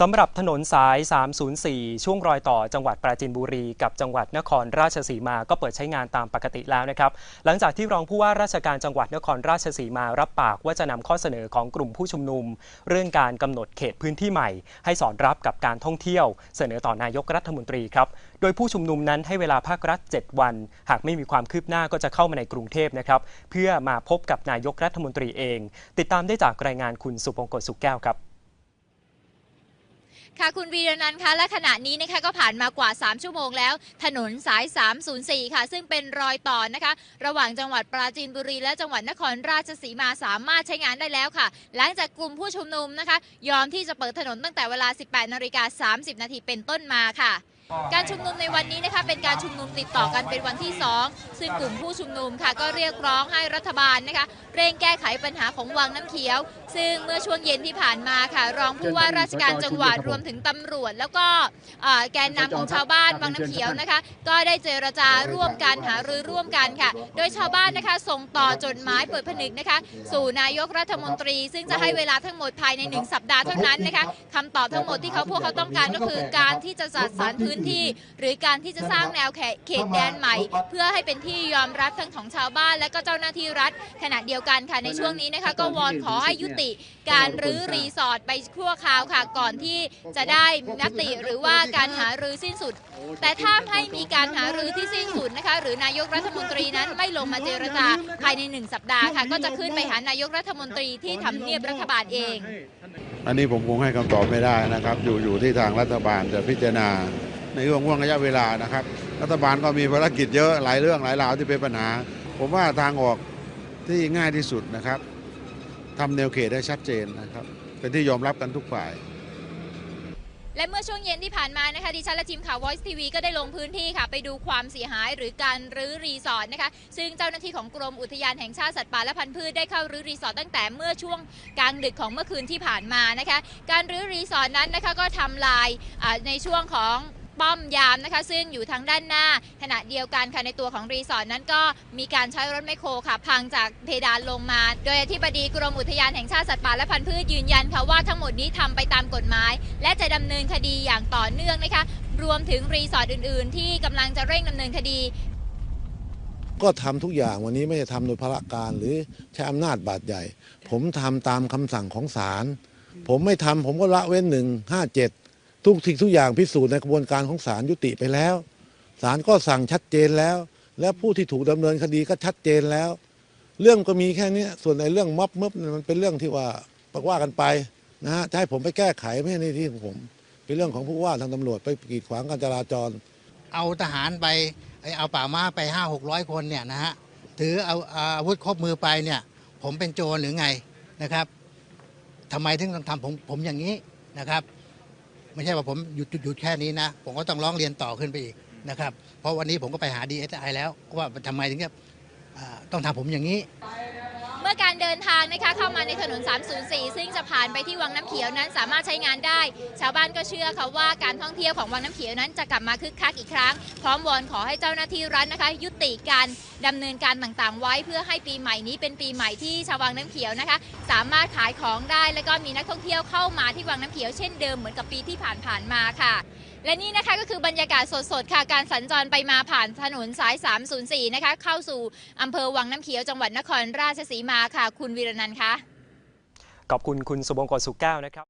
สำหรับถนนสาย 304 ช่วงรอยต่อจังหวัดปราจีนบุรี กับจังหวัดนครราชสีมาก็เปิดใช้งานตามปกติแล้วนะครับ หลังจากที่รองผู้ว่าราชการจังหวัดนครราชสีมารับปากว่าจะนำข้อเสนอของกลุ่มผู้ชุมนุม เรื่องการกำหนดเขตพื้นที่ใหม่ ให้สอดรับกับการท่องเที่ยว เสนอต่อนายกรัฐมนตรีครับ โดยผู้ชุมนุมนั้นให้เวลาภาครัฐ 7 วัน หากไม่มีความคืบหน้าก็จะเข้ามาในกรุงเทพนะครับเพื่อมาพบกับนายกรัฐมนตรีเอง ติดตามได้จากรายงานคุณสุพงกฤษสุขแก้วครับ ค่ะคุณวีรนันท์คะและขณะนี้นะคะก็ผ่านมากว่า 3 ชั่วโมงแล้ว ถนนสาย 304 ค่ะ ซึ่งเป็นรอยต่อนะคะ ระหว่างจังหวัดปราจีนบุรี และจังหวัดนครราชสีมาสามารถใช้งานได้แล้วค่ะ หลังจากกลุ่มผู้ชุมนุมนะคะ ยอมที่จะเปิดถนนตั้งแต่เวลา 18นาฬิกา30นาทีเป็นต้นมาค่ะ การชุมนุมในวันนี้นะคะเป็นการชุมนุมติดต่อกันเป็นวันที่ 2 ซึ่งกลุ่มผู้ชุมนุมค่ะก็เรียกร้องให้รัฐบาลนะคะเร่งแก้ไขปัญหาของวังน้ำเขียว ซึ่งเมื่อช่วงเย็นที่ผ่านมาค่ะ รองผู้ว่าราชการจังหวัดรวมถึงตำรวจ แล้วก็เอ่อแกนนำของชาวบ้านวังน้ำเขียวนะคะ ก็ได้เจรจาร่วมกันหารือร่วมกันค่ะ โดยชาวบ้านนะคะส่งต่อจดหมายเปิดผนึกนะคะ สู่นายกรัฐมนตรี ซึ่งจะให้เวลาทั้งหมดภายในหนึ่งสัปดาห์เท่านั้นนะคะคำตอบทั้งหมดที่เขาพวกเขาต้องการก็คือการที่จะจัดสรรพื้นที่ หรือการที่จะสร้างแนวเขตแดนใหม่ เพื่อให้เป็นที่ยอมรับทั้งของชาวบ้าน และก็เจ้าหน้าที่รัฐขณะเดียวกันค่ะในช่วงนี้นะคะก็วอนขอให้ยุติการรื้อรีสอร์ทไปชั่วคราวค่ะ ก่อนที่จะได้มติหรือว่าการหารือสิ้นสุด แต่ถ้าไม่มีการหารือที่สิ้นสุดนะคะหรือนายกรัฐมนตรีนั้นไม่ลงมาเจรจาภายในหนึ่งสัปดาห์ค่ะ ก็จะขึ้นไปหานายกรัฐมนตรีที่ทำเนียบรัฐบาลเอง อันนี้ผมคงให้คำตอบไม่ได้นะครับ อยู่อยู่ที่ทางรัฐบาลจะพิจารณา ในเรื่องห่วงระยะเวลานะครับ รัฐบาลก็มีภารกิจเยอะหลายเรื่องหลายราวที่เป็นปัญหา ผมว่าทางออกที่ง่ายที่สุดนะครับทำแนวเขตได้ชัดเจนนะครับ เป็นที่ยอมรับกันทุกฝ่าย และเมื่อช่วงเย็นที่ผ่านมานะคะดิฉันและทีมข่าว Voice TV ก็ได้ลงพื้นที่ค่ะ ไปดูความเสียหายหรือการรื้อรีสอร์ทนะคะ ซึ่งเจ้าหน้าที่ของกรมอุทยานแห่งชาติสัตว์ป่าและพันธุ์พืชได้เข้ารื้อรีสอร์ทตั้งแต่เมื่อช่วงกลางดึกของเมื่อคืนที่ผ่านมานะคะ การรื้อรีสอร์ทนั้นนะคะก็ทำลายในช่วงของ ป้อมยามนะคะ ซึ่งอยู่ทางด้านหน้าขณะเดียวกันค่ะในตัวของรีสอร์ทนั้นก็มีการใช้รถแมโครค่ะ พังจากเพดานลงมา โดยอธิบดีกรมอุทยานแห่งชาติสัตว์ป่าและพันธุ์พืชยืนยันค่ะว่าทั้งหมดนี้ทำไปตามกฎหมาย และจะดำเนินคดีอย่างต่อเนื่องนะคะ รวมถึงรีสอร์ทอื่น ๆ ที่กำลังจะเร่งดำเนินคดีก็ทำทุกอย่างวันนี้ไม่ได้ทำโดยพระการหรือใช้อำนาจบาดใหญ่ ผมทำตามคำสั่งของศาลผมไม่ทำผมก็ละเว้นหนึ่งห้าเจ็ด ทุกสิ่งทุกอย่างพิสูจน์ในกระบวนการของศาลยุติไปแล้วศาลก็สั่งชัดเจนแล้ว และผู้ที่ถูกดำเนินคดีก็ชัดเจนแล้ว เรื่องก็มีแค่นี้ส่วนในเรื่องม็อบมบมันเป็นเรื่องที่ว่าปว่ากันไปนะฮะจะให้ผมไปแก้ไขไม่ใช่ในที่ของผม เป็นเรื่องของผู้ว่าทางตำรวจไปกีดขวางการจราจร เอาทหารไปไอ้เอาป่าม้าไปห้าหกร้อยคนเนี่ยนะฮะถือเอาอาวุธครบมือไปเนี่ย ผมเป็นโจรหรือไงนะครับทำไมถึงต้องทำผมผมอย่างนี้นะครับ ไม่ใช่ว่าผมหยุดหยุดแค่นี้นะ ผมก็ต้องร้องเรียนต่อขึ้นไปอีกนะครับ เพราะวันนี้ผมก็ไปหา DSI แล้วว่าทำไมถึงจะต้องทำผมอย่างนี้ื่อการเดินทางนะคะเข้ามาในถนน 304 ซึ่งจะผ่านไปที่วังน้ำเขียวนั้นสามารถใช้งานได้ ชาวบ้านก็เชื่อค่ะว่าการท่องเที่ยวของวังน้ำเขียวนั้นจะกลับมาคึกคักอีกครั้ง พร้อมวอนขอให้เจ้าหน้าที่รัฐนะคะ ยุติการดำเนินการต่างๆ ไว้เพื่อให้ปีใหม่นี้เป็นปีใหม่ที่ชาววังน้ำเขียวนะคะ สามารถขายของได้แล้วก็มีนักท่องเที่ยวเข้ามาที่วังน้ำเขียวเช่นเดิมเหมือนกับปีที่ผ่านๆมาค่ะและนี่นะคะก็คือบรรยากาศสดๆ ค่ะ การสัญจรไปมาผ่านถนนสาย 304 นะคะ เข้าสู่อำเภอวังน้ำเขียวจังหวัดนครราชสีมาค่ะ คุณวีรนันท์คะขอบคุณคุณสุบงกรสุขแก้วนะครับ